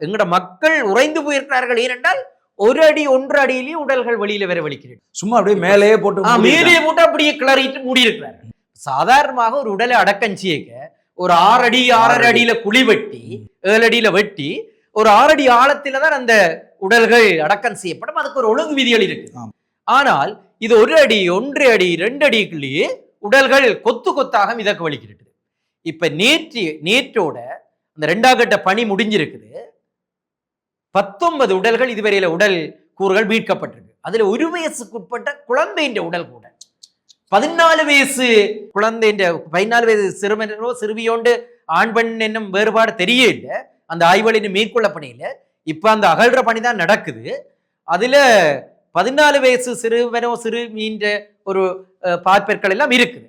எங்கட மக்கள் உறைந்து போயிருக்கிறார்கள் ஏனென்றால் ஒரு அடி ஒன்று அடியிலேயே உடல்கள் வெளியில வர வலிக்கிறது சும்மா அப்படியே மேலேயே போட்டு ஆ, மூடிட்டாங்க. மேலே போட்டு அப்படியே கிளறிட்டு மூடி இருக்கிறார்கள் சாதாரணமாக ஒரு உடலை அடக்கம் செய்யக்க ஒரு ஆறு அடி ஆறரை ஆறு அடி. அடியில குழி வெட்டி ஏழு அடியில வெட்டி ஒரு ஆறடி ஆழத்தில தான் அந்த உடல்கள் அடக்கம் செய்யப்படும் அதுக்கு ஒரு ஒழுங்கு விதிகள் இருக்கு. ஆனால் இது ஒரு அடி ஒன்று அடி ரெண்டு அடிக்குள்ளேயே உடல்கள் கொத்து கொத்தாக மிதக்க வலிக்கிறது இப்ப நேற்று நேற்றோட அந்த ரெண்டாம் கட்ட பணி முடிஞ்சிருக்குது பத்தொன்பது உடல்கள் இதுவரையில உடல் கூறுகள் மீட்கப்பட்டிருக்கு. அதுல ஒரு வயசுக்குட்பட்ட குழந்தைன்ற உடல் கூட. பதினாலு வயசு குழந்தைன்ற பதினாலு வயசு சிறுவனோ சிறுவியோண்டு ஆண் பெண் என்னும் வேறுபாடு தெரிய இல்லை அந்த ஆய்வுகளின் பணியில் இப்போ அந்த அகழ்ற பணி தான் நடக்குது. அதுல பதினாலு வயசு சிறுவனோ சிறுமின்ற ஒரு அஹ், பார்ப்பற்கள் எல்லாம் இருக்குது.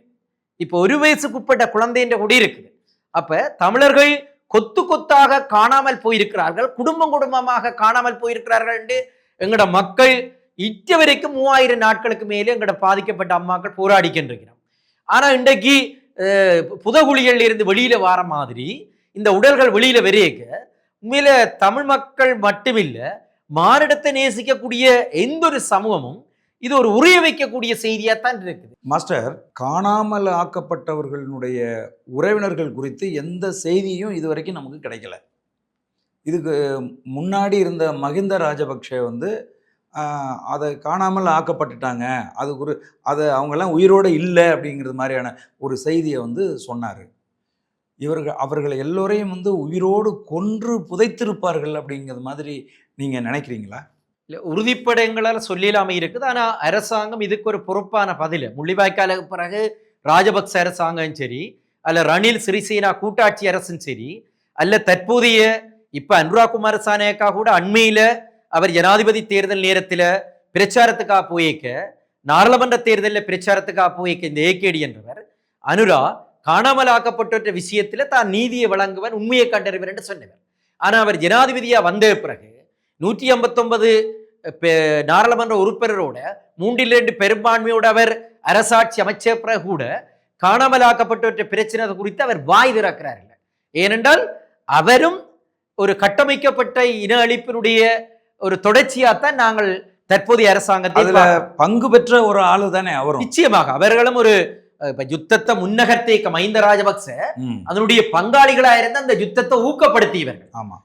இப்போ ஒரு வயசுக்குட்பட்ட குழந்தைன்ற கூட இருக்குது. அப்ப தமிழர்கள் கொத்து கொத்தாக காணாமல் போயிருக்கிறார்கள். குடும்பம் குடும்பமாக காணாமல் போயிருக்கிறார்கள் என்று எங்கட மக்கள் இத்த வரைக்கும் மூவாயிரம் நாட்களுக்கு மேலே எங்கட பாதிக்கப்பட்ட அம்மாக்கள் போராடிக்கின்றிருக்கிறோம் ஆனால் இன்றைக்கு புதகுழிகள் இருந்து வெளியில வர மாதிரி இந்த உடல்கள் வெளியில வெறியக்க உண்மையில தமிழ் மக்கள் மட்டுமில்ல மானிடத்தை நேசிக்கக்கூடிய எந்த ஒரு சமூகமும் இது ஒரு உரிய வைக்கக்கூடிய செய்தியாத்தான் இருக்குது. மாஸ்டர் காணாமல் ஆக்கப்பட்டவர்களுடைய உறவினர்கள் குறித்து எந்த செய்தியும் இதுவரைக்கும் நமக்கு கிடைக்கல. இதுக்கு முன்னாடி இருந்த மகிந்த ராஜபக்ஷ வந்து அதை காணாமல் ஆக்கப்பட்டுட்டாங்க. அது ஒரு அதை அவங்கெல்லாம் உயிரோடு இல்லை அப்படிங்கிறது மாதிரியான ஒரு செய்தியை வந்து சொன்னார். இவர்கள் அவர்கள் எல்லோரையும் வந்து உயிரோடு கொன்று புதைத்திருப்பார்கள் அப்படிங்கிறது மாதிரி நீங்கள் நினைக்கிறீங்களா? இல்லை உறுதிப்பட எங்களால் சொல்லிடாம இருக்குது. ஆனால் அரசாங்கம் இதுக்கு ஒரு பொறுப்பான பதில். முள்ளிவாய்க்காலுக்கு பிறகு ராஜபக்ச அரசாங்கம் சரி அல்ல ரணில் சிறிசேனா கூட்டாட்சி அரசும் சரி அல்ல தற்போதைய இப்போ அனுராக் குமாரசானேக்கா கூட அண்மையில் அவர் ஜனாதிபதி தேர்தல் நேரத்தில் பிரச்சாரத்துக்காக போயிக்க நாடாளுமன்ற தேர்தலில் பிரச்சாரத்துக்காக போயிக்க இந்த ஏகேடி என்றவர் அனுரா காணாமல் ஆக்கப்பட்ட விஷயத்தில் தான் நீதியை வழங்குவன் உண்மையை கண்டறிவர் என்று சொன்னவர். ஆனால் அவர் ஜனாதிபதியாக வந்த பிறகு நூற்றி ஐம்பத்தொன்பது நாடாளுமன்ற உறுப்பினரோட மூன்றில் இரண்டு பெரும்பான்மையோட அவர் அரசாட்சி அமைச்ச பிறகு கூட காணாமலாக்கப்பட்டவற்றை பிரச்சனை குறித்து அவர் வாய் திறக்கிறார் இல்லை ஏனென்றால் அவரும் ஒரு கட்டமைக்கப்பட்ட இன அழிப்பினுடைய ஒரு தொடர்ச்சியாத்தான் நாங்கள் தற்போதைய அரசாங்கத்தை அதுல பார்க்கிறோம். பங்கு பெற்ற ஒரு ஆளு தானே அவரும். நிச்சயமாக அவர்களும் ஒரு இப்ப யுத்தத்தை முன்னகர்த்தேக்க மஹிந்த ராஜபக்ச அதனுடைய பங்காளிகளா இருந்து அந்த யுத்தத்தை ஊக்கப்படுத்தியவர்கள். ஆமா.